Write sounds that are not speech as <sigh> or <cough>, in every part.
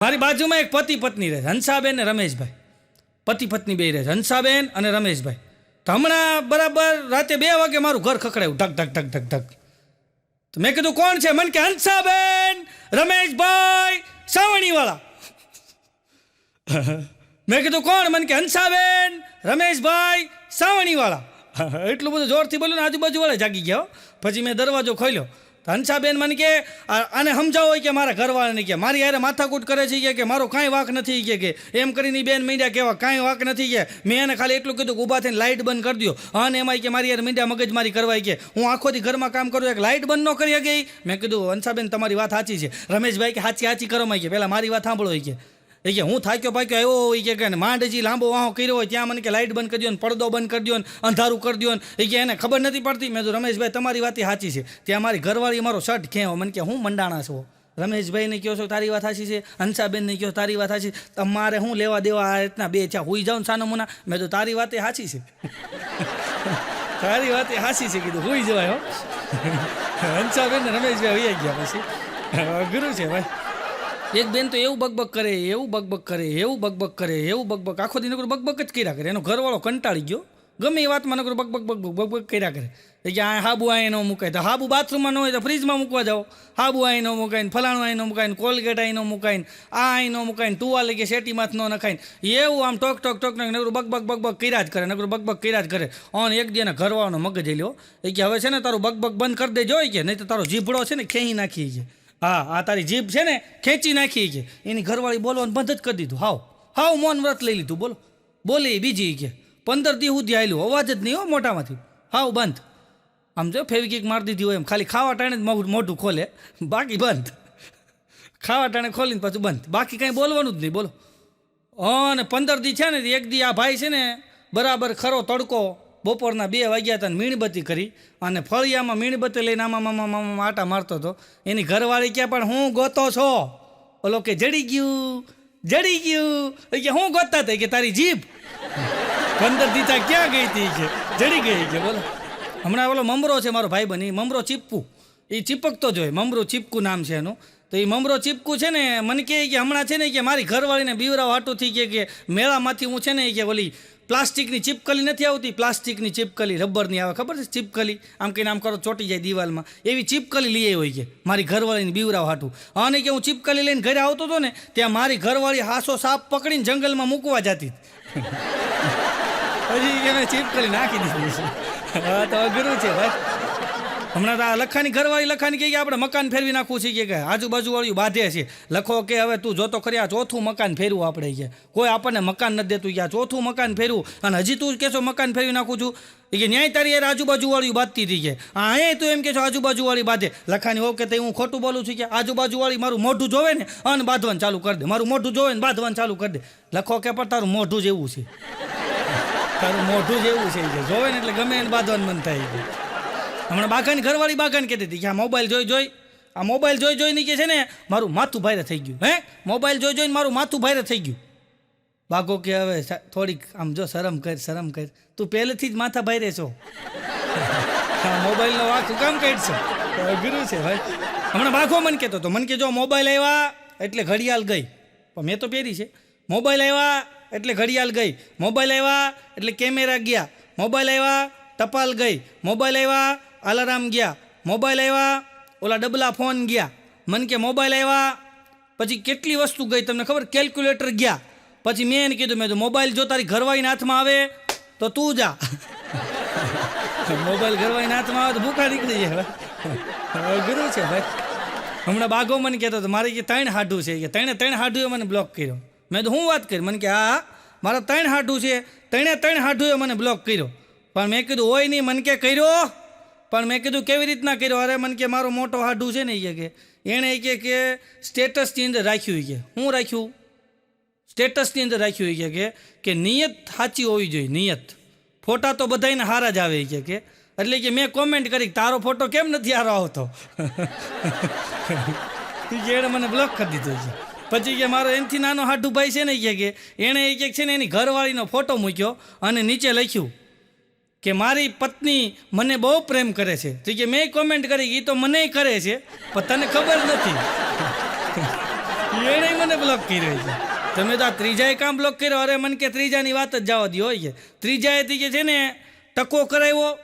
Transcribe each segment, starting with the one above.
મારી બાજુમાં એક પતિ પત્ની રહે હંસાબેન અને રમેશભાઈ. પતિ પત્ની બે રહે હંસાબેન અને રમેશભાઈ. તો હમણાં બરાબર રાતે બે વાગે મારું ઘર ખખડાયું, ઢક ઢક ઢક ઢક ઢક. તો મેં કીધું, કોણ છે? મને કે, હંસાબેન, રમેશભાઈ, સાવણીવાળા. મેં કીધું, કોણ? મને કે, હંસાબેન, રમેશભાઈ, સાવણીવાળા. એટલું બધું જોરથી બોલ્યું ને આજુબાજુવાળા જાગી ગયા પછી મેં દરવાજો ખોલ્યો. હંસાબેન મને કે આને સમજાવો કે મારા ઘરવાળાને કે, મારી યારે માથાકૂટ કરે છે કે- કે મારો કાંઈ વાંક નથી કે કે. એમ કરીને બેન મીંડ્યા કેવા, કાંઈ વાંક નથી કે. મેં એને ખાલી એટલું કીધું કે ઊભા થઈને લાઇટ બંધ કરી દો અને એમાં કે મારી યાર મીંડ્યા મગજમારી કરવાય કે, હું આખો દી ઘરમાં કામ કરું એક લાઇટ બંધ ન કરી શકે મેં કીધું હંસાબેન તમારી વાત સાચી છે. રમેશભાઈ કે સાચી સાચી કરો. કે પહેલાં મારી વાત સાંભળો કે. એ કે હું થાક્યો પાક્યો આવ્યો એ કે કે ને માંડ હજી લાંબો વાહો કર્યો હોય ત્યાં મને કે લાઇટ બંધ કરી દો પડદો બંધ કરી દો અંધારું કરી દો ને. એ કે એને ખબર નથી પડતી. મેં તો રમેશભાઈ, તમારી વાત સાચી છે. ત્યાં મારી ઘરવાળી મારો શર્ટ ખેંચો. મને કે, હું મંડાણા છો? રમેશભાઈને કહો છો તારી વાત સાચી છે. હંસાબેનને કહો તારી વાત સાચી તમારે હું લેવા દેવા આ રીતના બે ચા હુઈ જાઉં સાનો મુના? મેં તો તારી વાતે સાચી છે. <laughs> તારી વાત સાચી છે. કીધું, હુઈ જવાય હો. <laughs> હંસાબેન રમેશભાઈ હોઈ ગયા પછી. <laughs> ગુરુ છે ભાઈ. એક બેન તો એવું બકબક કરે, એવું બકબક કરે, એવું બકબક કરે, એવું બકબક આખો દિન બકબક જ કર્યા કરે. એનો ઘરવાળો કંટાળી ગયો. ગમે એ વાતમાં નકરું બકબક બકબક બકબક કર્યા કરે. એ કે આ હાબુ આ ન મુકાય. તો હાબુ બાથરૂમમાં ન હોય તો ફ્રીજમાં મૂકવા જાઓ. હાબુ આ ન મુકાઈને ફલાણું આ ન મુકાય કોલગેટ આ ન મુકાય ને આ આ ન મુકાય ને કે શેટીમાં ન નખાઈને એવું આમ ટોક ટોક ટોક નકરું બકબક બકબક કર્યા જ કરે, નકરું બકબક કર્યા જ કરે. ઓન એક દીને ઘરવાળાનો મગજ લ્યો એ કે હવે છે ને તારું બકબક બંધ કરી દેજો કે, નહીં તો તારો જીભડો છે ને ખેહી નાખી છે હા, આ તારી જીભ છે ને, ખેંચી નાખી કે. એની ઘરવાળી બોલવાનું બંધ જ કરી દીધું. હાવ હાવ મૌન વ્રત લઈ લીધું, બોલો. બોલી બીજી કે, પંદર દી સુધી આવેલું અવાજ જ નહીં હો મોટામાંથી હાવ બંધ. આમ જો ફેવિકિક મારી દીધી હોય એમ. ખાલી ખાવા ટાણે જ મોઢું ખોલે. બાકી બંધ. ખાવા ટાણે ખોલીને પાછું બંધ. બાકી કાંઈ બોલવાનું જ નહીં, બોલો. અને પંદર દી છે ને, એક દી આ ભાઈ છે ને, બરાબર ખરો તડકો બપોરના બે વાગ્યા હતા મીણબત્તી કરી અને ફળિયામાં મીણબત્તી લઈને આમાં મામા મામા આટા મારતો હતો. એની ઘરવાળી કે પણ, હું ગોતો છો? ઓલો કે, જડી ગયું જડી ગયું. કે, હું ગોતતા હતા? કે, તારી જીભ. પંદર દીતા ક્યાં ગઈ હતી કે, જડી ગઈ. કે, બોલો. હમણાં ઓલો મમરો છે મારો ભાઈ બની, મમરો ચીપકું. એ ચીપકતો જ હોય, મમરો ચીપકું નામ છે એનું. તો એ મમરો ચીપકું છે ને, મને કહે કે, હમણાં છે ને કે મારી ઘરવાળીને બીવરાવ હાટુથી કે મેળામાંથી હું છે ને કે, ઓલી પ્લાસ્ટિકની ચીપકલી નથી આવતી, પ્લાસ્ટિકની ચીપકલી, રબરની આવે, ખબર છે? ચીપકલી. આમ કહીને આમ કરો, ચોટી જાય દિવાલમાં. એવી ચીપકલી લઈ હોય કે મારી ઘરવાળીને બીવરાવ હાટું. અને કે હું ચીપકલી લઈને ઘરે આવતો હતો ને, ત્યાં મારી ઘરવાળી હાસો સાપ પકડીને જંગલમાં મૂકવા જતી <laughs> હજી એને ચીપકલી નાખી દીધી હા, તો અઘરું છે, ભાઈ. હમણાં તો આ લખાની ઘરવાળી લખાની કે આપણે મકાન ફેરવી નાખવું છે કે આજુબાજુ વાળું બાંધે છે. લખો કે હવે તું જોતો ખરી આ ચોથું મકાન ફેરવું આપણે કે. કોઈ આપણને મકાન નથી દેતું કે આ ચોથું મકાન ફેરવું. અને હજી તું કહેશો મકાન ફેરવી નાખું છું. કે ન્યાય તારી યાર આજુબાજુ વાળી બાંધતી હતી કે. એ તું એમ કે છો આજુબાજુ વાળી બાંધે. લખાની ઓકે તે હું ખોટું બોલું છું કે આજુબાજુ વાળી મારું મોઢું જોવે ને અને બાંધવાનું ચાલુ કરી દે. મારું મોઢું જોવે ને બાંધવાનું ચાલુ કરી દે. લખો કે પણ તારું મોઢું જેવું છે. તારું મોઢું જેવું છે કે. જોવે ને એટલે ગમે એને બાંધવાનું મન થાય. કે. હમણાં બાગાની ઘરવાળી બાકાને કહેતી હતી કે આ મોબાઈલ જોઈ જોઈ, આ મોબાઈલ જોઈ જોઈને કે છે ને, મારું માથું ભારે થઈ ગયું. હે? મોબાઈલ જોઈ જોઈને મારું માથું ભારે થઈ ગયું. બાગો કે હવે થોડીક આમ જો શરમ કર શરમ કર. તું પહેલેથી જ માથા ભારે છો. <laughs> મોબાઈલનો વાંક કામ કાઢશો? અઘરું છે ભાઈ. હમણાં બાખો મને કહેતો હતો, મને કે જો મોબાઈલ આવ્યા એટલે ઘડિયાળ ગઈ. પણ મેં તો પહેરી છે. મોબાઈલ આવ્યા એટલે ઘડિયાળ ગઈ. મોબાઈલ આવ્યા એટલે કેમેરા ગયા. મોબાઈલ આવ્યા ટપાલ ગઈ. મોબાઈલ આવ્યા અલારામ ગયા. મોબાઈલ આવ્યા ઓલા ડબલા ફોન ગયા. મને કે મોબાઈલ આવ્યા પછી કેટલી વસ્તુ ગઈ તમને ખબર? કેલ્ક્યુલેટર ગયા. પછી મેં એને કીધું, મેં તો મોબાઈલ જો તારી ઘરવાળીના હાથમાં આવે, તો તું જા. <laughs> મોબાઈલ ઘરવાળીના હાથમાં આવે તો ભૂખા નીકળી જાય. અઘરું છે ભાઈ. હમણાં બાઘો મને કહેતો હતો, મારે કે ત્રણ હાડું છે. કે ત્રણે ત્રણ હાડુએ મને બ્લોક કર્યો. મેં તો હું વાત કરી? મને કે, હા, મારા ત્રણ હાડું છે. ત્રણે ત્રણ હાડુએ મને બ્લોક કર્યો. પણ મેં કીધું હોય નહીં. મને કે, કર્યો? પણ મેં કીધું, કેવી રીતના કર્યો? અરે, મને કે, મારો મોટો હાડું છે ને એ કે, એણે કે કે સ્ટેટસની અંદર રાખ્યું કે. હું રાખ્યું? સ્ટેટસની અંદર રાખ્યું એ કે કે નિયત સાચી હોવી જોઈએ, નિયત. ફોટા તો બધાને હારા જ આવે કે કે. એટલે કે મેં કોમેન્ટ કરી તારો ફોટો કેમ નથી હારો આવતો? <laughs> એણે મને બ્લોક કરી દીધો છે. પછી કે મારો એનથી નાનો હાડુ ભાઈ છે ને કે કે, એણે એક એક છે ને એની ઘરવાળીનો ફોટો મૂક્યો અને નીચે લખ્યું કે મારી પત્ની મને બહુ પ્રેમ કરે છે. તો કે મેં કોમેન્ટ કરી એ તો મને કરે છે, પણ તને ખબર નથી. એણે મને બ્લોક કર્યો છે. તમે તો આ ત્રીજાએ કામ બ્લોક કર્યો? અરે, મને કે ત્રીજાની વાત જ જવા દો હોય છે ત્રીજાએથી કે છે ને, ટકો કરાવ્યો,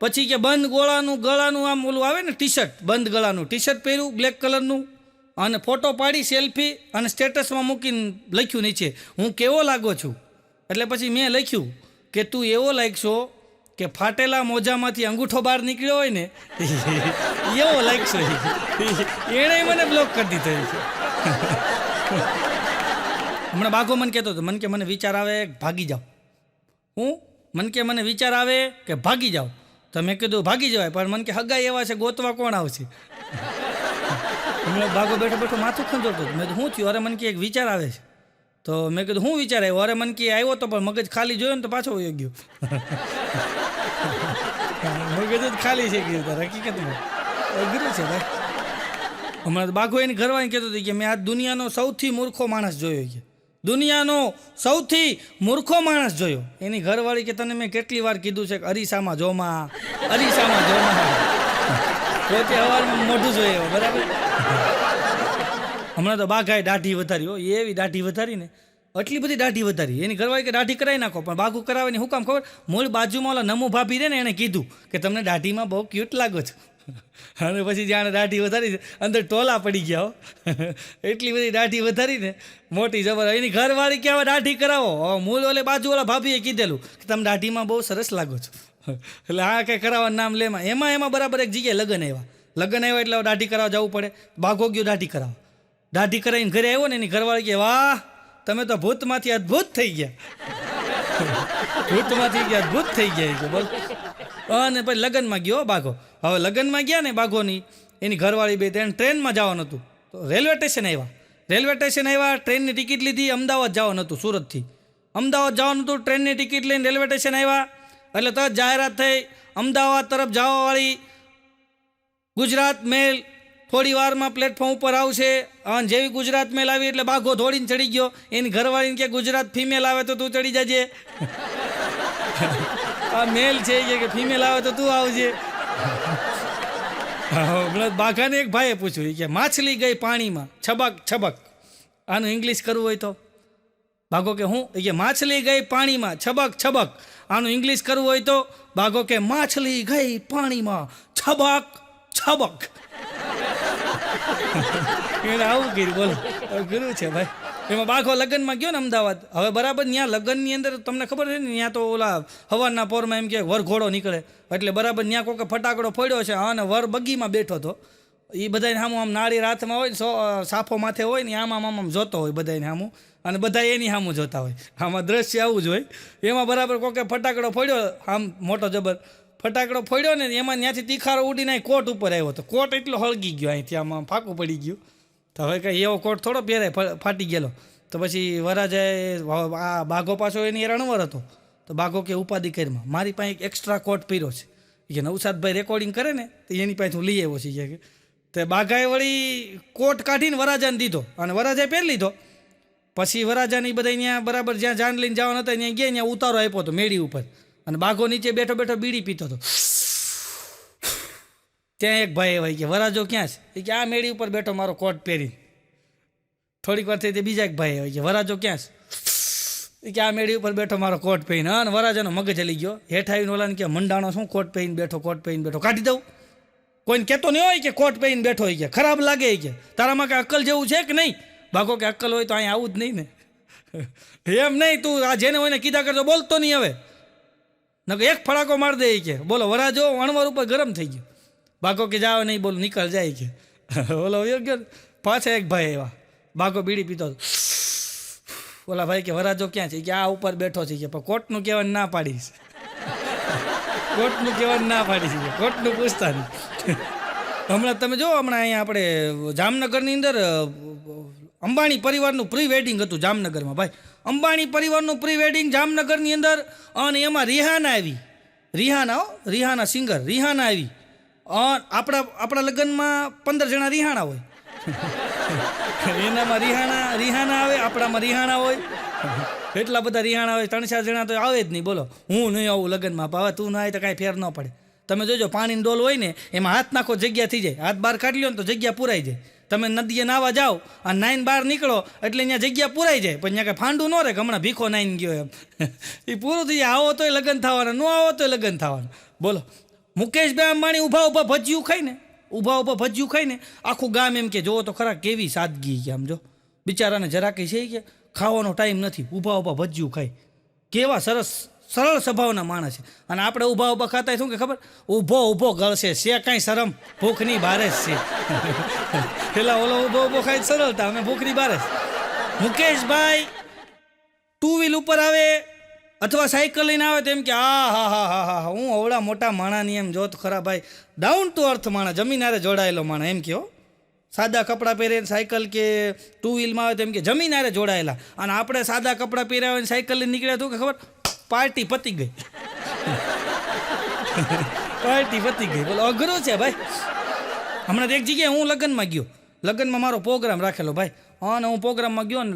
પછી કે બંધ ગોળાનું, ગળાનું આમ ઓલું આવે ને ટી શર્ટ બંધ ગળાનું. ટી શર્ટ પહેર્યું બ્લેક કલરનું અને ફોટો પાડી સેલ્ફી અને સ્ટેટસમાં મૂકીને લખ્યું નીચે. હું કેવો લાગો છું? એટલે પછી મેં લખ્યું કે તું એવો લાગશો કે ફાટેલા મોજામાંથી અંગૂઠો બહાર નીકળ્યો હોય ને, <laughs> એવો લાગશો. એણે મને બ્લોક કરી દીધો હમણાં બાઘો મને કહેતો હતો, મને કે મને વિચાર આવે ભાગી જાઓ. હું? મને કે મને વિચાર આવે કે ભાગી જાઓ. તો મેં કીધું, ભાગી જવાય, પણ મને કે હગાઈ એવા છે, ગોતવા કોણ આવશે? હમણાં બાઘો બેઠો બેઠો માથું ખંજોતો મેં શું થયું? અરે મને કે એક વિચાર આવે છે. તો મેં કીધું, હું વિચાર આવ્યો? અરે મને કે આવ્યો તો, પણ મગજ ખાલી જોયો ને તો પાછો વયો ગયો. મગજ ખાલી છે કે તારે, હકીકતમાં. અઘરું છે ભાઈ હમણાં બાઘો એની ઘરવાળી કહેતો હતો કે મેં આ દુનિયાનો સૌથી મૂર્ખો માણસ જોયો કે દુનિયાનો સૌથી મૂર્ખો માણસ જોયો. એની ઘરવાળી કે તને મેં કેટલી વાર કીધું છે કે અરીસામાં જોમાં અરીસામાં જોમાં પોતે હવારમાં મોઢું જોઈએ બરાબર? હમણાં તો બાઘાએ દાઢી વધારી હો, એવી દાઢી વધારી ને આટલી બધી દાઢી વધારી. એની ઘરવાળી કે દાઢી કરાવી નાખો, પણ બાઘુ કરાવે હું કામ ખબર, મૂળ બાજુમાં ઓલા નમુ ભાભી રહે ને એણે કીધું કે તમને દાઢીમાં બહુ ક્યુટ લાગો છો. <laughs> અને પછી જાણે દાઢી વધારી, અંદર ટોલા પડી ગયા હો. <laughs> એટલી બધી દાઢી વધારી ને મોટી જબર એની ઘરવાળી કે દાઢી કરાવો? હવે મૂળ ઓલે બાજુવાળા ભાભીએ કીધેલું કે તમે દાઢીમાં બહુ સરસ લાગો છો. <laughs> એટલે આ કંઈ કરાવવાનું નામ લેમાં એમાં એમાં બરાબર એક જગ્યાએ લગ્ન આવ્યા. લગ્ન આવ્યા એટલે દાઢી કરાવવા જવું પડે. બાઘો ગયો દાઢી કરાવો દાઢી કરાવીને ઘરે આવ્યો ને એની ઘરવાળી કે વાહ તમે તો ભૂતમાંથી અદ્ભુત થઈ ગયા. ભૂતમાંથી ગયા અદ્ભુત થઈ ગયા કે બોલ. અને પછી લગ્નમાં ગયો બાઘો. હવે લગ્નમાં ગયા ને બાઘોની, એની ઘરવાળી બે તેને ટ્રેનમાં જવાનું હતું. તો રેલવે સ્ટેશન આવ્યા. રેલવે સ્ટેશન આવ્યા, ટ્રેનની ટિકિટ લીધી, અમદાવાદ જવાનું હતું સુરતથી. અમદાવાદ જવાનું હતું, ટ્રેનની ટિકિટ લઈને રેલવે સ્ટેશન આવ્યા. એટલે તરત જાહેરાત થઈ, અમદાવાદ તરફ જવાવાળી ગુજરાત મેલ થોડી વારમાં પ્લેટફોર્મ ઉપર આવશે. અને જેવી ગુજરાત મેલ આવી એટલે બાઘો દોડીને ચડી ગયો. એની ઘરવાળીને કે ગુજરાત ફિમેલ આવે તો તું ચડી જજે. <laughs> આ મેલ છે કે ફિમેલ આવે તો તું આવજે. હમણાં બાઘાને એક ભાઈએ પૂછ્યું. કે માછલી ગઈ પાણીમાં. છબક છબક. આનું ઇંગ્લિશ કરવું હોય તો. બાઘો કે હું? કે માછલી ગઈ પાણીમાં. છબક છબક. આનું ઇંગ્લિશ કરવું હોય તો. બાઘો કે માછલી ગઈ પાણીમાં. છબક છબક. <laughs> એને આવું કર્યું, બોલો. ગુરુ છે ભાઈ. એમાં બાઘો લગ્નમાં ગયો ને અમદાવાદ. હવે બરાબર ત્યાં લગ્નની અંદર તમને ખબર છે ને ત્યાં તો ઓલા હવાના પોરમાં એમ કે વરઘોડો નીકળે. એટલે બરાબર ત્યાં કોકે ફટાકડો ફોડ્યો છે અને વર બગીમાં બેઠો હતો. એ બધાને સામું આમ નાળી રાતમાં હોય સો સાફો માથે હોય ને આમ આમ આમ જોતો હોય બધાને સામું અને બધા એની સામું જોતા હોય. આમાં દ્રશ્ય આવું જ હોય. એમાં બરાબર કોકે ફટાકડો ફોડ્યો, આમ મોટો જબર. ફટાકડો ફોડ્યો ને એમાં ત્યાંથી તીખારો ઉડીને કોટ ઉપર આવ્યો હતો. કોટ એટલો હળગી ગયો અહીંથી, આમાં ફાંકું પડી ગયું. તો હવે કંઈ એવો કોટ થોડો પહેરાય ફાટી ગયેલો. તો પછી વરાજાએ આ બાઘો પાછો એની રણવર હતો. તો બાઘો કે ઉપાધિ કરીમાં. મારી પાસે એક એક્સ્ટ્રા કોટ પહેર્યો છે. કે નવસાદભાઈ રેકોર્ડિંગ કરે ને, તો એની પાસે હું લઈ આવ્યો છું. કે તે બાઘાએ વળી કોટ કાઢીને વરાજાને દીધો અને વરાજાએ પહેરી લીધો. પછી વરાજાની બધા અહીંયા બરાબર જ્યાં જાન લઈને જવાના હતા, ત્યાં ગયા, ત્યાં ઉતારો આપ્યો હતો મેળી ઉપર. અને બાઘો નીચે બેઠો બેઠો બીડી પીતો હતો. ત્યાં એક ભાઈ હોય કે, વરાજો ક્યાં છે? એ કે, આ મેળી ઉપર બેઠો મારો કોટ પહેરી થોડીક વાર થઈ બીજા એક ભાઈ હોય કે, વરાજો ક્યાં છે? એ કે, આ મેળી ઉપર બેઠો મારો કોટ પહેરીને. અને વરાજાનો મગજ હલી ગયો. હેઠ આવીને ઓલાને કે, મંડાણો શું કોટ પહેરીને બેઠો, કોટ પહેરીને બેઠો? કાઢી દઉં. કોઈને કહેતો નહીં હોય કે, કોટ પહેરીને બેઠો હોય કે, ખરાબ લાગે કે, તારામાં કે અક્કલ જેવું છે કે નહીં? ભાગો કે, અક્કલ હોય તો અહીંયા આવું જ નહીં ને. <laughs> એમ નહીં, તું આ જેને હોય ને કીધા કરતો બોલતો નહીં હવે. નકર એક ફડાકો માર દે કે, બોલો વરાજો અણવર ઉપર ગરમ થઈ ગયો. બાકો કે, જાવ નહીં, બોલો, નીકળ જાય કે. <laughs> બોલો યોગ્ય પાછા એક ભાઈ એવા બાકો બીડી પીતો. <sighs> ઓલા ભાઈ કે વરાજો ક્યાં છે? કે, આ ઉપર બેઠો છે. કે, પણ કોટનું કહેવાનું ના પાડીશ <laughs> કોટનું કહેવાનું ના પાડીશ કે કોટનું પૂછતા નહીં. <laughs> હમણાં તમે જો, હમણાં અહીંયા આપણે જામનગરની અંદર અંબાણી પરિવારનું પ્રી વેડિંગ હતું જામનગરમાં, ભાઈ. અંબાણી પરિવારનું પ્રી વેડિંગ જામનગરની અંદર અને એમાં રિહાના આવી. રિહાના હો, રિહાના સિંગર રિહાના આવી. આપણા આપણા લગ્નમાં પંદર જણા રિહાણા હોય. <laughs> એનામાં રિહાણા રિહાના આવે, આપણામાં રિહાણા હોય. એટલા બધા રિહાણા હોય, ત્રણ ચાર જણા તો આવે જ નહીં, બોલો. હું નહીં આવું લગ્નમાં, ભાવે તું ના આવે તો કાંઈ ફેર ન પડે. તમે જોજો, પાણીની ડોલ હોય ને, એમાં હાથ નાખો, જગ્યા થઈ જાય. હાથ બહાર કાઢી લ્યો ને તો જગ્યા પૂરાઈ જાય. તમે નદીએ નાવા જાઓ અને નાઈન બહાર નીકળો, એટલે અહીંયા જગ્યા પૂરાઈ જાય. પણ ત્યાં કાંઈ ફાંડું ન રહે હમણાં ભીખો નાઈન ગયો એમ. <laughs> એ પૂરું થઈ જાય. આવો તોય લગ્ન થવાના, ન આવો તોય લગ્ન થવાના. બોલો. મુકેશભાઈ અંબાણી ઊભા ઊભા ભજીયું ખાઈને ઊભા ઊભા ભજીયું ખાઈને આખું ગામ એમ કે જોવો તો ખરા કેવી સાદગી કે આમ જો. બિચારાને જરા કંઈ છે કે, ખાવાનો ટાઈમ નથી. ઊભા ઊભા ભજ્યું ખાય કેવા સરસ સરળ સ્વભાવના માણસ છે. અને આપણે ઊભા ઊભા ખાતા શું કે ખબર? ઊભો ઊભો ગળશે છે કાંઈ શરમ, ભૂખની બારે જ છે. <laughs> પેલા ઓલો ઊભો ઊભો ખાય સરળતા અમે ભૂખની બારે મુકેશભાઈ ટુ વ્હીલ ઉપર આવે અથવા સાયકલ લઈને આવે તો એમ કે, આ, હા હા હા હા, હું અવળા મોટા માણાની એમ જોત ખરા ભાઈ. ડાઉન ટુ અર્થ માણા જમીન હારે જોડાયેલો માણા એમ કહો સાદા કપડાં પહેરે સાયકલ કે ટુ વ્હીલમાં આવે તો એમ કે, જમીન હારે જોડાયેલા. અને આપણે સાદા કપડાં પહેર્યા હોય સાયકલ લઈને નીકળ્યા તો કે ખબર? પાર્ટી પતી ગઈ. પાર્ટી પતી ગઈ. બોલો, અઘરો છે ભાઈ. હમણાં એક જગ્યાએ હું લગ્નમાં ગયો. લગ્નમાં મારો પ્રોગ્રામ રાખેલો ભાઈ. અને હું પ્રોગ્રામમાં ગયો ને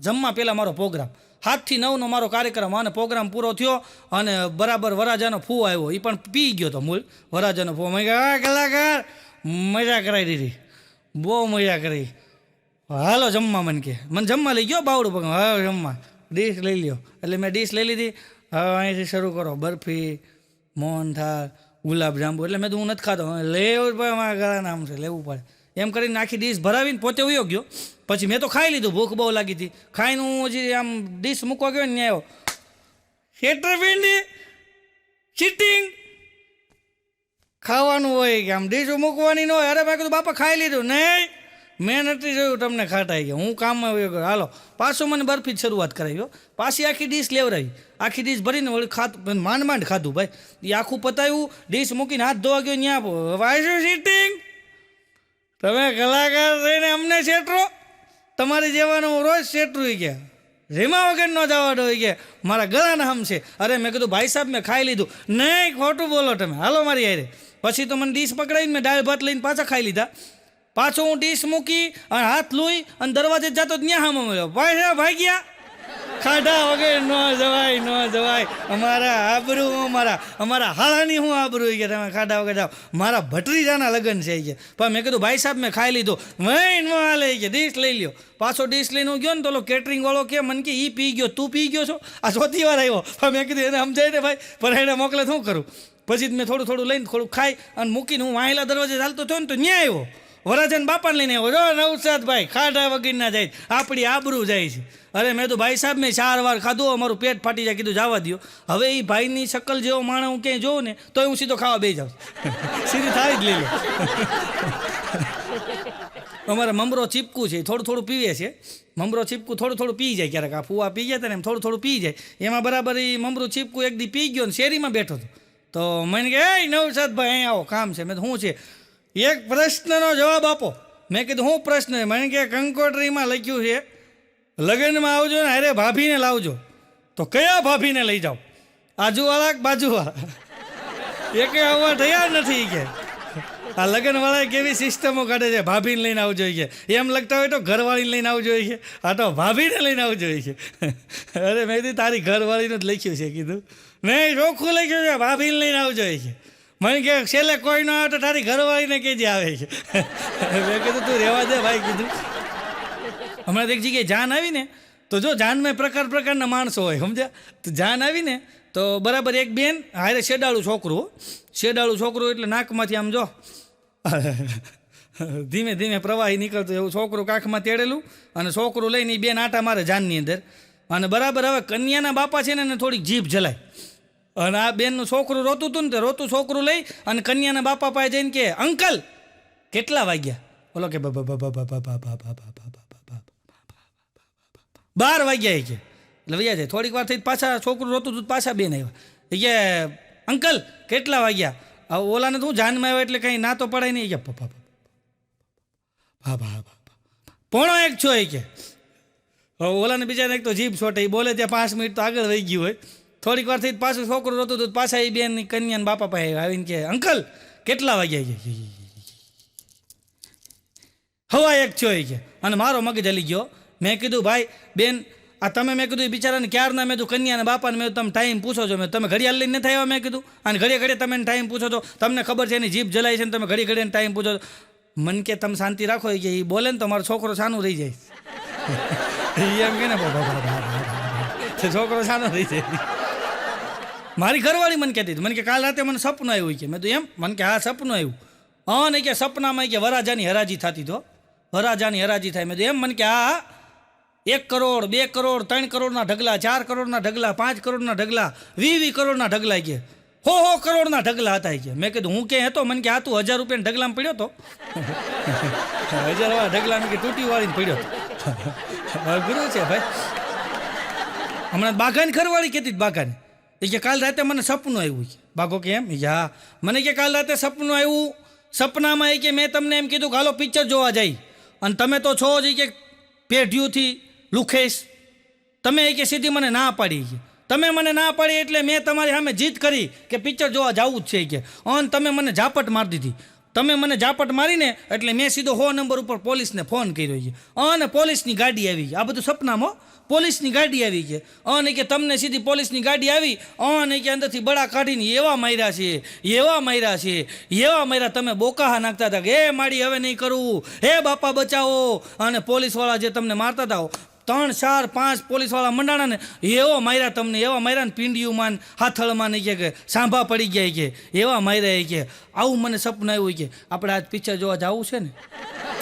જમવા પહેલાં મારો પ્રોગ્રામ સાતથી નવનો મારો કાર્યક્રમ અને પ્રોગ્રામ પૂરો થયો અને બરાબર વરાજાનો ફૂ આવ્યો. એ પણ પી ગયો તો મૂળ. વરાજાનો ફૂ. મેં "આ કલાકાર મજા કરાવી દીધી. બહુ મજા કરી. હાલો, જમવા. મને કે. મને જમવા લઈ ગયો બાવડું પગ હા, જમવા. ડીશ લઈ લ્યો. એટલે મેં ડીશ લઈ લીધી. હવે અહીંથી શરૂ કરો. બરફી મોહનથાળ ગુલાબજાંબુ એટલે મેં તો હું નથી ખાતો. લેવું પડે, મારા ગળાના આમ છે, લેવું પડે. એમ કરીને આખી ડીશ ભરાવીને પોતે ઉયો ગયો. પછી મેં તો ખાઈ લીધું, ભૂખ બહુ લાગી હતી. ખાઈને હું હજી આમ ડીશ મૂકવા ગયો ને ત્યાં આવ્યો. છેતરપિંડી ચીટિંગ ખાવાનું હોય કે આમ ડીશ મૂકવાની ન હોય, અરે મેં કીધું, બાપા ખાઈ લીધું. નહીં. મેં નથી જોયું તમને ખાટાઈ ગયા. હું કામમાં આવ્યો ગયો. હાલો, પાછું મને બરફી જ શરૂઆત કરાવી પાછી આખી ડીશ લેવરાવી. આખી ડીશ ભરીને વળી ખાતું માંડ માંડ ખાધું, ભાઈ. એ આખું પતાવ્યું ડીશ મૂકીને હાથ ધોવા ગયો ત્યાં વાય સીટિંગ તમે કલાકાર થઈને અમને છેટરો? તમારી જેવાનું હું રોજ છેટરું ગયા રેમા વગર ન જવાનો હોય કે. મારા ગળાના હમ છે. અરે, મેં કીધું, ભાઈ સાહેબ, મેં ખાઈ લીધું. નહીં, ખોટું બોલો તમે. હાલો મારી હારે. પછી તો મને ડીશ પકડાવીને મેં દાળ ભાત લઈને પાછા ખાઈ લીધા. પાછો હું ડીશ મૂકી અને હાથ લોઈ અને દરવાજે જતો ત્યાં હામો મળ્યો. ભાઈ ભાગ્યા ખાડા વગર ન જવાય ન જવાય. અમારા આબરૂ, અમારા અમારા હાળાની હું આબરૂ કે તમે ખાડા વગર જાઓ. મારા ભટરીજાના લગ્ન છે કે. પણ મેં કીધું, ભાઈ સાહેબ, મેં ખાઈ લીધો. વહી ન હાલે. કે, ડીશ લઈ લ્યો. પાછો ડીશ લઈને ગયો ને તો ઓલો કેટરિંગ વાળો કે, મને કે એ પી ગયો, તું પી ગયો છો? આ ચોથી વાર આવ્યો. પણ મેં કીધું, એને સમજાય ને ભાઈ, પણ એને મોકલે શું કરું. પછી જ મેં થોડું થોડું લઈને થોડું ખાઈ અને મૂકીને હું વાહેલા દરવાજે ચાલતો થયો ને તો ન્યાય આવ્યો. વરાજન બાપાને લઈને આવ્યો જો નવસાદભાઈ, ખાડા વગીરના જાય આપણી આબરૂ જાય છે. અરે મેં તો ભાઈ સાહેબ મેં ચાર વાર ખાધું, અમારું પેટ ફાટી જાય, કીધું જવા દો હવે એ ભાઈની શકલ જેવો માણસ હું ક્યાંય જોઉં ને તો હું સીધો ખાવા બે જાઉં. સીધી થાય જ લઈ લો અમારે મમરો ચીપકું છે, થોડું થોડું પીવે છે. મમરો ચીપકું થોડું થોડું પી જાય ક્યારેક. આ ફૂવા પી ગયા ને એમ થોડું થોડું પી જાય. એમાં બરાબર એ મમરું ચીપકું એક દી પી ગયો ને શેરીમાં બેઠો હતો. તો મને કે એ નવસાદભાઈ અહીં આવો, કામ છે. મેં તો શું છે? એક પ્રશ્નનો જવાબ આપો. મેં કીધું, હું પ્રશ્ન? મને કે કંકોટરીમાં લખ્યું છે, લગ્નમાં આવજો ને અરે ભાભીને લાવજો. તો કયા ભાભીને લઈ જાઓ? આજુવાળા કે બાજુવાળા? એકે આવવા તૈયાર નથી કે. આ લગ્નવાળાએ કેવી સિસ્ટમો કાઢે છે? ભાભીને લઈને આવજો જોઈએ એમ લગતા હોય તો ઘરવાળીને લઈને આવજો જોઈએ આ તો ભાભીને લઈને આવજો જોઈએ અરે મેં કીધું, તારી ઘરવાળીનું જ લખ્યું છે, કીધું. નહીં ચોખ્ખું લખ્યું છે, ભાભીને લઈને આવજો કે. મને કે, છેલ્લે કોઈ ન આવે તો તારી ઘરવાળીને કેજે આવે છે. મેં કીધું, તું રહેવા દે ભાઈ, કીધું. હમણાં એક જગ્યાએ જાન આવી ને તો જો જાનમાં પ્રકાર પ્રકારના માણસો હોય, સમજ્યા? તો જાન આવી ને તો બરાબર એક બેન, હારે શેડાળું છોકરું શેડાળું છોકરું એટલે નાકમાંથી આમ જો, ધીમે ધીમે પ્રવાહી નીકળતું એવું છોકરું કાંખમાં તેડેલું અને છોકરું લઈને એ બેન આટા મારે જાનની અંદર. અને બરાબર હવે કન્યાના બાપા છે ને એને થોડીક જીભ જલાય. અને આ બેનનું છોકરું રોતું હતું ને તે રોતું છોકરું લઈ અને કન્યાના બાપા પાસે જઈને કે અંકલ કેટલા વાગ્યા બોલો કે બાર વાગ્યા કે એટલે વૈયા જાય થોડીક વાર થઈ પાછા છોકરું રોતું હતું પાછા બેન આવ્યા કે અંકલ કેટલા વાગ્યા ઓલાને તો હું જાનમાં આવ્યો એટલે કંઈ ના તો પડાય નહીં કે પપ્પા પપ્પા પોણો એક છો એ કે ઓલાને બીજાને એક તો જીભ છોટે એ બોલે ત્યાં પાંચ મિનિટ તો આગળ વહી ગયું હોય થોડીક વાર થઈ પાછું છોકરું રોતું હતું પાછા એ બેન કન્યાને બાપા પાસે આવીને કે અંકલ, કેટલા વાગ્યા કે હવા એક છો એ કે અને મારો મગજ હલી ગયો. મેં કીધું, ભાઈ, બેન, આ તમે, મેં કીધું બિચારાને ક્યારના મેં કીધું, કન્યાને બાપાને મેં તમે ટાઈમ પૂછો છો. મેં તમે ઘડિયાળ લઈને નથી આવ્યા? મેં કીધું, અને ઘડીએ ઘડીએ તમે ટાઈમ પૂછો છો. તમને ખબર છે એની જીભ જલાય છે ને તમે ઘડી ઘડીએ ટાઈમ પૂછો છો. મન કે તમે શાંતિ રાખો કે એ બોલે ને તો મારો છોકરો સાનું રહી જાય. <laughs> એમ કે છોકરો સાનો રહી જાય. મારી ઘરવાળી મને કહેતી હતી. મને કે કાલ રાતે મને સપનું આવ્યું કે મેં તો એમ, મને કે હા, સપનું આવ્યું. હા ને કે સપનામાં કે વરાજાની હરાજી થતી તો. વરાજાની હરાજી થાય. મેં તો એમ, મને કે હા, એક કરોડ, બે કરોડ, ત્રણ કરોડના ઢગલા, ચાર કરોડના ઢગલા, પાંચ કરોડના ઢગલા, વી વી કરોડના ઢગલા કે. હો હો કરોડના ઢગલા હતા કે. મેં કીધું, હું કે હતો? મને કે આ તું હજાર રૂપિયાના ઢગલામાં પડ્યો તો. <laughs> હજાર વાળા ઢગલામાં કે તૂટી વાળીને પડ્યો હતો <laughs> ગુરુ છે ભાઈ. હમણાં બાઘાની ખરવાળી કહેતી બાઘાની. એ કે કાલ રાતે મને સપનું આવ્યું છે. બાગો કે એમ? યા મને કે કાલ રાતે સપનું આવ્યું, સપનામાં એ કે મેં તમને એમ કીધું કે હાલો પિક્ચર જોવા જાય અને તમે તો છો જ કે પેઢીઓથી લુખેશ. તમે એ કે સીધી મને ના પાડી કે તમે મને ના પાડી એટલે મેં તમારી સામે જીત કરી કે પિક્ચર જોવા જવું જ છે કે. અન તમે મને ઝાપટ મારી દીધી. તમે મને ઝાપટ મારીને એટલે મેં સીધો હો નંબર ઉપર પોલીસને ફોન કર્યો છે. અને પોલીસની ગાડી આવી છે. આ બધું સપનામાં પોલીસની ગાડી આવી છે. અને કે તમને સીધી પોલીસની ગાડી આવી, અને કે અંદરથી બળા કાઢીને એવા માર્યા છે, એવા માર્યા છે, એવા માર્યા. તમે બોકાહા નાખતા હતા કે એ માડી, હવે નહીં કરવું હે બાપા, બચાવો. અને પોલીસવાળા જે તમને મારતા હતા, ત્રણ, ચાર, પાંચ પોલીસવાળા મંડાણાને એવો માર્યા તમને, એવા માર્યા ને પીંડિયુંમાં ને હાથળમાં નહીં કે સાંભા પડી ગયા કે, એવા માર્યા કે, આવું મને સપનું આવ્યું કે, આપણે આજ પિક્ચર જોવા જવું છે ને?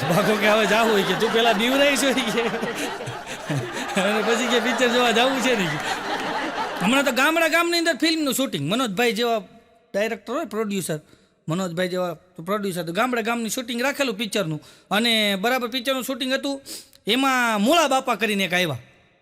ભાગો કે, હવે જવું હોય કે, તું પેલા બીવરાઈ છો કે. અને પછી કે પિક્ચર જોવા જવું છે ને હમણાં તો ગામડા ગામની અંદર ફિલ્મનું શૂટિંગ મનોજભાઈ જેવા ડાયરેક્ટર હોય પ્રોડ્યુસર મનોજભાઈ જેવા પ્રોડ્યુસર તો ગામડા ગામની શૂટિંગ રાખેલું પિક્ચરનું અને બરાબર પિક્ચરનું શૂટિંગ હતું. એમાં મૂળા બાપા કરીને એક આવ્યા.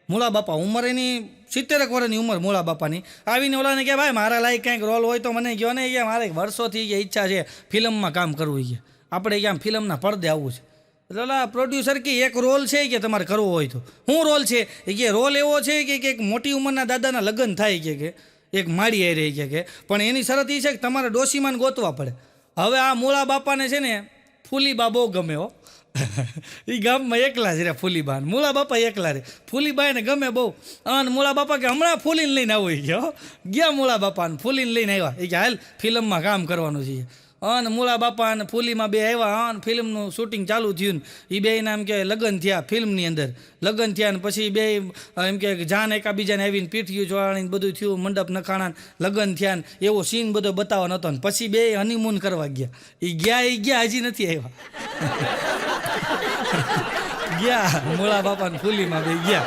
મૂળા બાપા ઉંમર એની સિત્તેરેક વર્ષની ઉંમર મૂળા બાપાની. આવીને ઓલાને કે, ભાઈ, મારા લાયક કંઈક રોલ હોય તો મને કહો ને કે મારે વર્ષોથી ઈચ્છા છે ફિલ્મમાં કામ કરવું છે આપણે ક્યાં ફિલ્મના પડદે આવવું છે. એટલે પ્રોડ્યુસર કે એક રોલ છે કે તમારે કરવો હોય તો? શું રોલ છે? એ કે રોલ એવો છે કે એક મોટી ઉંમરના દાદાના લગ્ન થાય કે કે, એક માળી આવી રહી કે કે. પણ એની શરત એ છે કે તમારે ડોશીમાને ગોતવા પડે. હવે આ મૂળા બાપાને છે ને, ફૂલીબા બહુ ગમે હો. <laughs> એ ગામમાં એકલા જ રે ફૂલીબા મૂળા બાપા એકલા રે ફૂલીબાને ગમે બહુ. અને મૂળા બાપા કે હમણાં ફૂલીને લઈને આવું ગયો ગયા મૂળા બાપાને ફૂલીને લઈને આવ્યા. એ કે હાલ ફિલ્મમાં કામ કરવાનું છે. અને મૂળા બાપા અને ફૂલીમાં બે આવ્યા અને ફિલ્મનું શૂટિંગ ચાલુ થયું એ બે એમ કે લગ્ન થયા ફિલ્મની અંદર. લગ્ન થયા ને પછી બે એમ કે જાન એકાબીજાને આવીને પીઠિયું જોડાણીને બધું થયું, મંડપ નખાણા લગ્ન થયા ને એવો સીન બધો બતાવવાનો હતો ને. પછી બે હનીમૂન કરવા ગયા. એ ગયા એ ગયા, હજી નથી આવ્યા. <laughs> ગયા મૂળા બાપા ફૂલીમાં બે ગયા.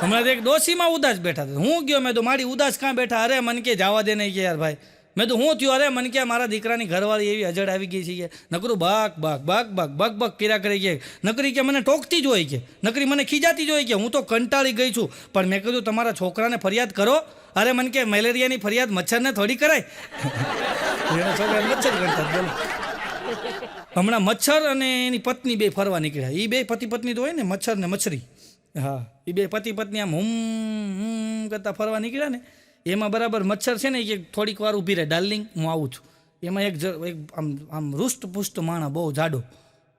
હમણાં એક ડોશીમાં ઉદાસ બેઠા હતા. હું ગયો, મેં તો મારી ઉદાસ કાં બેઠા? અરે, મને કે, જવા દે નહીં કે યાર ભાઈ. મેં તો હું થયું અરે મને કે મારા દીકરાની ઘરવાળી એવી અજડ આવી ગઈ છે કે નકરું બાક બાક બાક બાક બક બક કર્યા કરી કે નકરી કે મને ટોકતી જ હોય કે નકરી મને ખીજાતી જ હોય કે હું તો કંટાળી ગઈ છું. પણ મેં કીધું તમારા છોકરાને ફરિયાદ કરો. અરે મને કે મેલેરિયાની ફરિયાદ મચ્છરને થોડી કરાય? છોકરાને મચ્છર કરતા બોલો. હમણાં મચ્છર અને એની પત્ની બે ફરવા નીકળ્યા. એ બે પતિ પત્ની તો હોય ને મચ્છર ને મચ્છરી. હા એ બે પતિ પત્ની આમ હુમ કરતા ફરવા નીકળ્યા ને એમાં બરાબર મચ્છર છે ને, એક થોડીક વાર ઊભી રહે. ડાર્લિંગ, હું આવું છું. એમાં એક એક આમ આમ રૂષ્ટ પુષ્ટ માણા, બહુ જાડો.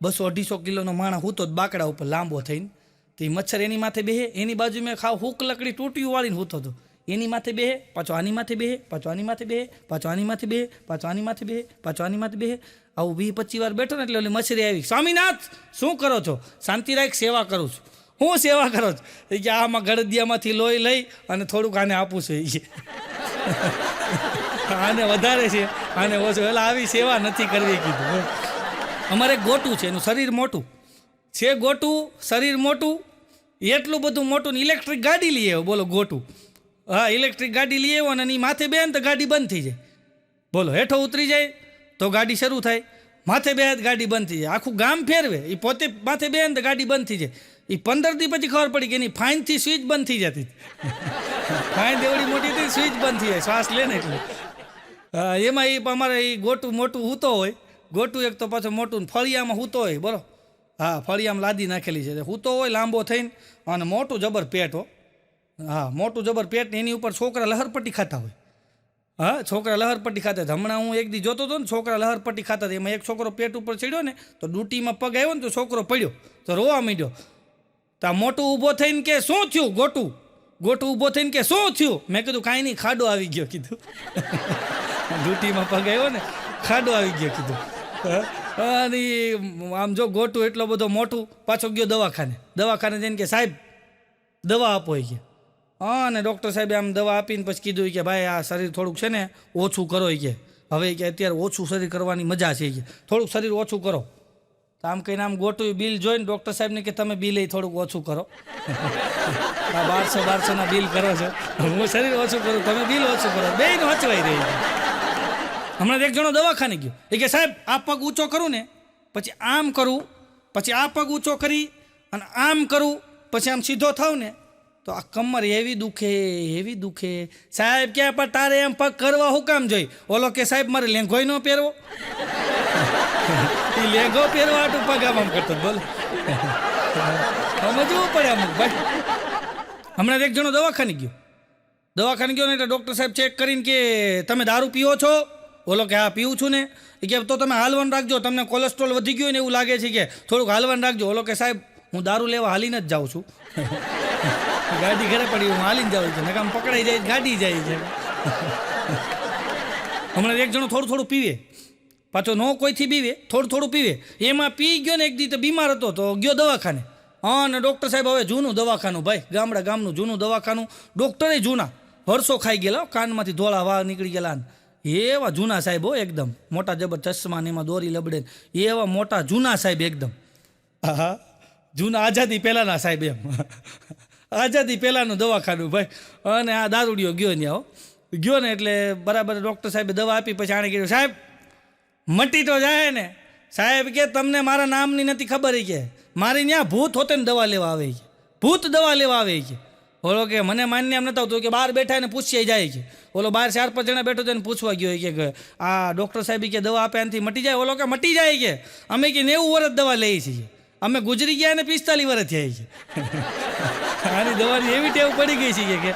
બસો અઢીસો કિલોનો માણા હૂતો જ બાકડા ઉપર લાંબો થઈને. તે મચ્છર એની માથે બેહે. એની બાજુ મેં ખાવ હુક લકડી તૂટ્યું વાળીને હૂતો હતો એની માથે બેહે, પાછો આની માથે બેહે, પાછો આની માથે બેહે, પાછો આની માથે બેહે, પાછો આની માથે બેહે, પાછો આની માથે બેહે. આવું વીસ પચીસ વાર બેઠો ને એટલે ઓલી મચ્છરી આવી. સ્વામીનાથ, શું કરો છો? શાંતિ રાખ સેવા કરું છું. હું સેવા કરો છો? કે આમાં ગળદિયામાંથી લોહી લઈ અને થોડુંક આને આપું છું. એ <laughs> આને વધારે છે. આને ઓછું. એટલે આવી સેવા નથી કરવી કીધું. અમારે ગોટું છે, એનું શરીર મોટું. છે ગોટું, શરીર મોટું, એટલું બધું મોટું ને ઇલેક્ટ્રિક ગાડી લઈ આવ્યો. બોલો, ગોટું. હા, ઇલેક્ટ્રિક ગાડી લઈ આવ્યો અને એની માથે બે ને તો ગાડી બંધ થઈ જાય. બોલો, હેઠો ઉતરી જાય તો ગાડી શરૂ થાય. માથે બે ગાડી બંધ થઈ જાય. આખું ગામ ફેરવે. એ પોતે માથે બે ને તો ગાડી બંધ થઈ જાય. એ પંદર દી પછી ખબર પડી કે એની ફાઇનથી સ્વિચ બંધ થઈ જતી. ફાઇન દેવડી મોટી હતી સ્વિચ બંધ થઈ જાય, શ્વાસ લે ને એટલે. એમાં એ અમારે એ ગોટું મોટું હૂતો હોય, ગોટું એક તો પાછું મોટું ફળિયામાં હૂતો હોય, બરો. હા, ફળિયામાં લાદી નાખેલી છે. હૂતો હોય લાંબો થઈને, અને મોટું જબર પેટ હો. હા, મોટું જબર પેટ એની ઉપર છોકરા લહરપટ્ટી ખાતા હોય. હા, છોકરા લહરપટ્ટી ખાતા હતા. હમણાં હું એક દી જોતો હતો ને, છોકરા લહરપટ્ટી ખાતા હતા. એમાં એક છોકરો પેટ ઉપર ચડ્યો ને, તો ડૂટીમાં પગ આવ્યો ને, તો છોકરો પડ્યો. તો રોવા માંડ્યો. તો આ મોટું ઊભો થઈને કે શું થયું, ગોટું? ગોટું ઊભો થઈને કે શું થયું? મેં કીધું, કાંઈ નહીં, ખાડો આવી ગયો, કીધું. <laughs> ડ્યુટીમાં પગ આવ્યો ને, ખાડો આવી ગયો, કીધું? અને આમ જો ગોટું એટલો બધો મોટું, પાછો ગયો દવાખાને. દવાખાને જઈને કે, સાહેબ, દવા આપો એ કે. હા, અને ડૉક્ટર સાહેબે આમ દવા આપીને પછી કીધું કે, ભાઈ, આ શરીર થોડુંક છે ને, ઓછું કરો એ કે. હવે કે, અત્યારે ઓછું શરીર કરવાની મજા છે કે. થોડુંક શરીર ઓછું કરો. તો આમ કહીને આમ ગોટું બિલ જોઈને ડૉક્ટર સાહેબને કે તમે બિલ એ થોડુંક ઓછું કરો. <laughs> આ બારસો બારસોના બિલ કરો છો. હું શરીર ઓછું કરું તમે બિલ ઓછું કરો. બે વચવાઈ રહી હમણાં એક જણો દવાખાને ગયો. એ કે સાહેબ આ પગ ઊંચો કરું ને પછી આમ કરું પછી આ પગ ઊંચો કરી અને આમ કરું પછી આમ સીધો થાવ ને તો આ કમર એવી દુખે એવી દુખે. સાહેબ ક્યાં પણ તારે એમ પગ કરવા હું કામ જોઈ? ઓલો કે સાહેબ મારે લેંઘોય ન પહેરવો. એ લેંઘો પહેરવા હાટું પગ આમ આમ કરતો બોલ. સમજવું પડે અમુક, ભાઈ. હમણાં એક જણો દવાખાને ગયો. દવાખાને ગયો ને એટલે ડૉક્ટર સાહેબ ચેક કરીને કે તમે દારૂ પીવો છો? બોલો કે હા, પીવું છું ને. એ કે તો તમે હાલવાનું રાખજો, તમને કોલેસ્ટ્રોલ વધી ગયું ને એવું લાગે છે કે થોડુંક હાલવાનું રાખજો. બોલો કે સાહેબ, હું દારૂ લેવા હાલીને જ જાઉં છું. ગાડી ઘરે પડી હું હાલીને જાઉં છું. નકામ પકડાઈ જાય ગાડી જાય છે. હમણાં એક જણો થોડું થોડું પીવે. પાછો નો કોઈથી પીવે? થોડું થોડું પીવે. એમાં પી ગયો ને એક દી બીમાર હતો, તો ગયો દવાખાને. હા, અને ડૉક્ટર સાહેબ હવે જૂનું દવાખાનું ભાઈ, ગામડા ગામનું જૂનું દવાખાનું. ડૉક્ટરે જૂના. વર્ષો ખાઈ ગયેલા, કાનમાંથી ધોળા વાળ નીકળી ગયેલા એવા જૂના સાહેબ હો એકદમ. મોટા જબર ચશ્મા ને એમાં દોરી લબડે એવા મોટા જૂના સાહેબ એકદમ. હા જૂના આઝાદી પહેલાંના સાહેબ એમ. આઝાદી પહેલાંનું દવાખાનું ભાઈ. અને આ દારૂડિયો ગયો ને હો. ગયો ને એટલે બરાબર ડૉક્ટર સાહેબે દવા આપી, પછી આણે કીધું, સાહેબ મટી તો જાય ને. સાહેબ કે તમને મારા નામની નથી ખબર કે. મારી ત્યાં ભૂત હોતે ને દવા લેવા આવે છે ભૂત દવા લેવા આવે છે ઓલો કે મને માન્ય એમ નતા કે બહાર બેઠા ને પૂછીએ જાય છે ઓલો બહાર ચાર પાંચ જણા બેઠો તેને પૂછવા ગયો કે આ ડૉક્ટર સાહેબ કે દવા આપે એનાથી મટી જાય? ઓલો કે મટી જાય કે. અમે કે નેવું વર્ષ દવા લઈએ છીએ અમે ગુજરી ગયા ને પિસ્તાલીસ વર્ષ થયા છે <laughs> આની દવાની એવી ટેવ પડી ગઈ છે કે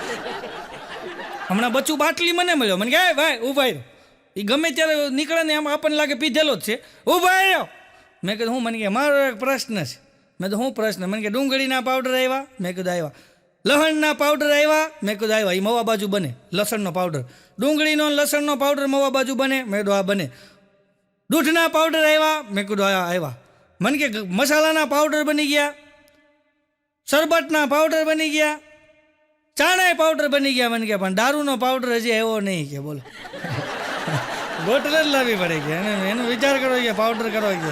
હમણાં બચ્ચું બાટલી મને મળ્યો. મને કહે ભાઈ ઊભા રહ્યો એ ગમે ત્યારે નીકળે ને એમ આપણને લાગે પીધેલો જ છે. ઊભા રહ્યો. મેં કીધું, હું? મને કે, મારો એક પ્રશ્ન છે. મેં તો હું પ્રશ્ન? મને કે, ડુંગળીના પાવડર આવ્યા મેં કીધું આવ્યા લસણના પાવડર આવ્યા મેં કીધું આવ્યા એ મવા બાજુ બને, લસણનો પાવડર ડુંગળીનો લસણનો પાવડર મવા બાજુ બને? મેં કીધું આ બને. દૂધના પાવડર આવ્યા મેં કીધું આવ્યા આવ્યા મને કે, મસાલાના પાવડર બની ગયા? શરબતના પાવડર બની ગયા? ચાણાય પાવડર બની ગયા? મને કે, પણ દારૂનો પાવડર હજી આવ્યો નહીં. કે બોલો. બોટલ જ લાવવી પડે કે. એને એનો વિચાર કરો કે પાવડર કરો કે.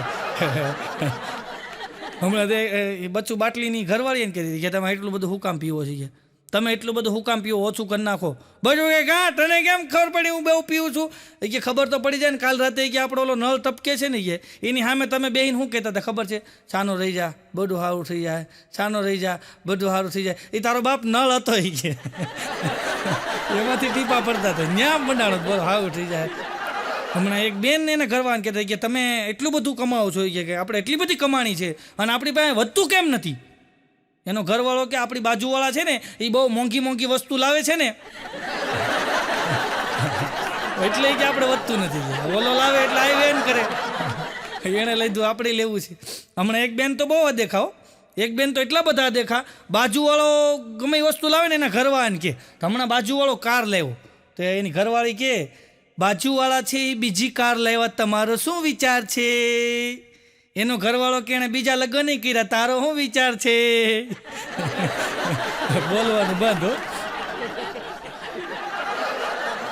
હમણાં તે એ બચ્ચું બાટલીની ઘરવાળી એને કીધી કે તમે એટલું બધું હુકામ પીવો છે કે. તમે એટલું બધું હુકામ પીવો, ઓછું કરી નાખો. બજુ કે કા તને કેમ ખબર પડી? હું બહુ પીવું છું. એ કે, ખબર તો પડી જાય ને, કાલ રાતે કે આપણો ઓલો નળ ટપકે છે ને કે, એની સામે તમે બેહીને શું કહેતા હતા? ખબર છે? છાનો રહી જા, બધું સારું થઈ જાય. છાનો રહી જા, બધું સારું થઈ જાય. એ તારો બાપ નળ હતો એ કે. <laughs> એમાંથી ટીપા પડતા હતા. ન્યા બનાડો બોલો સારું થઈ જાય. હમણાં એક બેન એને ઘરવાન કહેતા કે તમે એટલું બધું કમાવો છો કે આપણે એટલી બધી કમાણી છે અને આપણી પાસે વધતું કેમ નથી? એનો ઘરવાળો કે આપણી બાજુવાળા છે ને, એ બહુ મોંઘી મોંઘી વસ્તુ લાવે છે ને. એટલે કે આપણે વધતું નથી ઓલો લાવે એટલે આવી એમ કરે. એણે લીધું આપણે લેવું છે. હમણાં એક બેન તો બહુ દેખાવ એક બેન તો એટલા બધા દેખા બાજુવાળો ગમે વસ્તુ લાવે ને એના ઘરવાળાને કે. હમણાં બાજુવાળો કાર લેવો. તો એની ઘરવાળી કે બાજુવાળા છે એ બીજી કાર લેવા તમારો શું વિચાર છે? એનો ઘરવાળો કે એણે બીજા લગ્ન નહીં કર્યા, તારો શું વિચાર છે? બોલવાનું બંધ હો.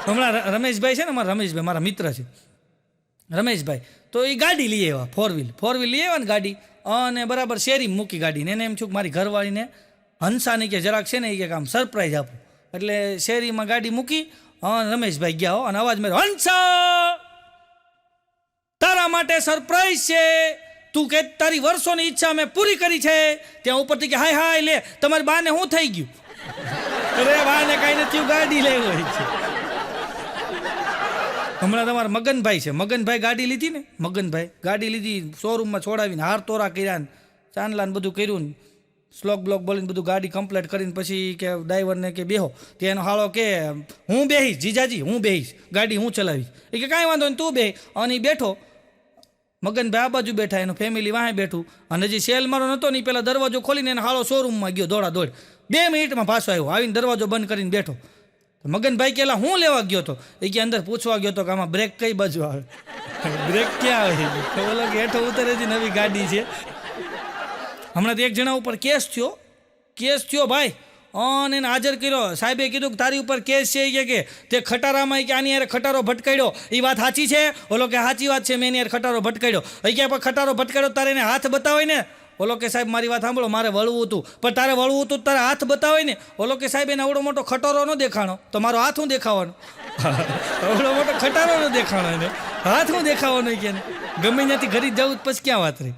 હમણાં રમેશભાઈ છે ને મારા રમેશભાઈ, મારા મિત્ર છે. રમેશભાઈ, તો એ ગાડી લઈ આવ્યા ફોર વ્હીલ ફોર વ્હીલ લઈ આવ્યા ને ગાડી, અને બરાબર શેરી મૂકી ગાડીને એને એમ છું કે મારી ઘરવાળીને હંસાની કે જરાક છે ને, એ કે આમ સરપ્રાઈઝ આપું. એટલે શેરીમાં ગાડી મૂકી અને રમેશભાઈ ગયા હો, અને અવાજ મેં હંસા! તારા માટે સરપ્રાઈઝ છે. તું કે તારી વર્ષોની ઈચ્છા મેં પૂરી કરી છે. ત્યાં ઉપરથી કે, હાય હાય, લે, તમારી બાને શું થઈ ગયું? અરે બાને કાંઈ નથી ગાડી લેવી હોય છે. હમણાં તમારા મગનભાઈ છે. મગનભાઈ ગાડી લીધી ને? મગનભાઈ ગાડી લીધી શોરૂમમાં છોડાવીને હાર તોરા કર્યા ને ચાંદલા ને બધું કર્યું ને. સ્લોક બ્લોક બોલીને બધું ગાડી કમ્પ્લીટ કરીને પછી કે ડ્રાઈવરને કે બેહો. તે એનો હાળો કે, હું બેહીશ, જીજાજી, હું બેહીશ, ગાડી હું ચલાવીશ. એ કે કાંઈ વાંધો નહીં, તું બે અને બેઠો. મગનભાઈ આ બાજુ બેઠા, એનું ફેમિલી વાંહે બેઠું. અને હજી સેલ મારો નહોતો ને પેલા દરવાજો ખોલીને એને હાળો શોરૂમમાં ગયો દોડા દોડ બે મિનિટમાં પાછો આવ્યો, આવીને દરવાજો બંધ કરીને બેઠો. મગનભાઈ કેલા હું લેવા ગયો હતો એ કે, અંદર પૂછવા ગયો હતો કે આમાં બ્રેક કઈ બાજુ આવે? <laughs> બ્રેક ક્યાં આવે? ઓલો કે, હેઠો ઉતરે છે નવી ગાડી છે. હમણાં તો એક જણા ઉપર કેસ થયો. કેસ થયો ભાઈ. ઓન એને હાજર કર્યો. સાહેબે કીધું કે તારી ઉપર કેસ છે કે કે તે ખટારામાં કે આની યાર ખટારો ભટકાડ્યો એ વાત સાચી છે? ઓલો કે સાચી વાત છે મેં એની યાર ખટારો ભટકાડ્યો એ કે પણ ખટારો ભટકાડ્યો તારે એને હાથ બતાવે ને? ઓલો કે સાહેબ મારી વાત સાંભળો મારે વળવું હતું. પણ તારે વળવું હતું તારે હાથ બતાવે ને? ઓલો કે સાહેબ એને અવડો મોટો ખટારો ન દેખાણો. તો મારો હાથ હું દેખાવાનો? <laughs> અવડો મોટો ખટારો ન દેખાણો એને. હાથ હું દેખાવાનો કે ગમે ત્યાંથી ઘરે જવું જ પછી ક્યાં વાત રહી?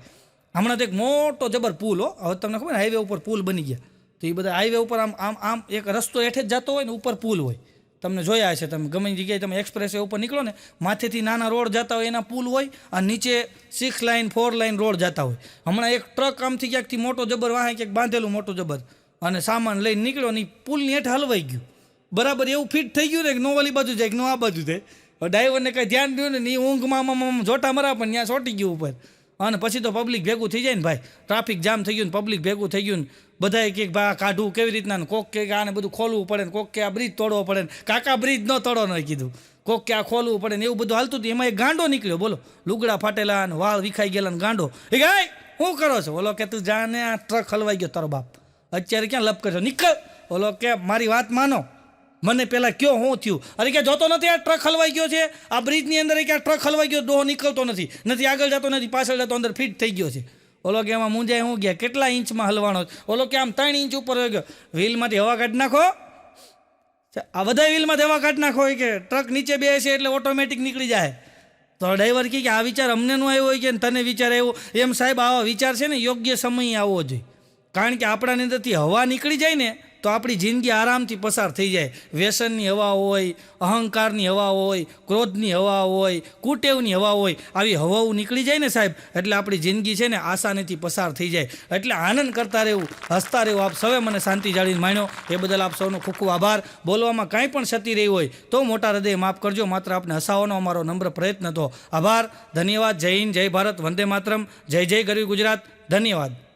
હમણાં તો એક મોટો જબર પુલ હો. હવે તમને ખબર હાઈવે ઉપર પુલ બની ગયા. તો એ બધા હાઈવે ઉપર આમ આમ આમ એક રસ્તો હેઠે જ જતો હોય ને ઉપર પુલ હોય. તમને જોયા છે તમે ગમે જગ્યાએ તમે એક્સપ્રેસ ઉપર નીકળો ને, માથેથી નાના રોડ જતા હોય, એના પુલ હોય, અને નીચે six line four line road જતા હોય. હમણાં એક ટ્રક આમથી ક્યાંકથી મોટો જબર વાહે, ક્યાંક બાંધેલું મોટું જબર. અને સામાન લઈને નીકળ્યો ને પુલની હેઠ હલવાઈ ગયું. બરાબર એવું ફિટ થઈ ગયું ને કે નો ઓલી બાજુ જાય કે નો આ બાજુ જાય. ડ્રાઈવરને કંઈ ધ્યાન દઉં ને એ ઊંઘમાં જોટા મરા પણ ત્યાં ચોટી ગયું ઉપર. અને પછી તો પબ્લિક ભેગું થઈ જાય ને ભાઈ. ટ્રાફિક જામ થઈ ગયું ને પબ્લિક ભેગું થઈ ગયું ને બધાએ કે ભાઈ આ કાઢવું કેવી રીતના ને કોક કે આને બધું ખોલવું પડે ને કોક કે આ બ્રિજ તોડવો પડે ને. કાકા બ્રિજ ન તોડો ન કીધું. કોક કે આ ખોલવું પડે ને એવું બધું હાલતું હતું. એમાં એક ગાંડો નીકળ્યો, બોલો. લુગડા ફાટેલા ને વાળ વિખાઈ ગયેલા ને ગાંડો. એ ગાય શું કરો છો? ઓલો કે, તું જાને આ ટ્રક હલવાઈ ગયો તારો બાપ. અત્યારે ક્યાં લપ કરશો? નીકળ. ઓલો કે, મારી વાત માનો. મને પેલા કયો હું થયું? અરે કે જોતો નથી, આ ટ્રક હલવાઈ ગયો છે. આ બ્રિજની અંદર એક આ ટ્રક હલવાઈ ગયો ડોહો નીકળતો નથી. નથી આગળ જતો, નથી પાછળ જતો, અંદર ફિટ થઈ ગયો છે. ઓલો કે એમાં મુંજાય હું ગયા? કેટલા ઇંચમાં હલવાનો ઓલો કે આમ ત્રણ ઇંચ ઉપર ગયો. વ્હીલમાંથી હવા કાઢી નાખો. આ બધા વ્હીલમાંથી હવા કાઢી નાખો હોય કે ટ્રક નીચે બેસે એટલે ઓટોમેટિક નીકળી જાય. તો ડ્રાઈવર કે આ વિચાર અમને નો આવ્યો હોય કે તને વિચાર આવ્યો? એમ સાહેબ આવા વિચાર છે ને, યોગ્ય સમયે આવવો જોઈએ. કારણ કે આપણાની અંદરથી હવા નીકળી જાય ને તો આપણી જિંદગી આરામથી પસાર થઈ જાય. વ્યસનની હવા હોય, અહંકારની હવા હોય, ક્રોધની હવા હોય, કુટેવની હવા હોય, આવી હવાઓ નીકળી જાય ને સાહેબ, એટલે આપણી જિંદગી છે ને આસાનીથી પસાર થઈ જાય. એટલે આનંદ કરતા રહેવું, હસતા રહેવું, આપ સૌએ મને શાંતિ જાળવીને માણ્યો. એ બદલ આપ સૌનો ખૂબ ખૂબ આભાર. બોલવામાં કાંઈ પણ ક્ષતિ રહી હોય, તો મોટા હૃદય માફ કરજો. માત્ર આપને હસાવવાનો અમારો નમ્ર પ્રયત્ન હતો. આભાર. ધન્યવાદ. જય હિન્દ. જય ભારત. વંદે માતરમ. જય જય ગરવી ગુજરાત. ધન્યવાદ.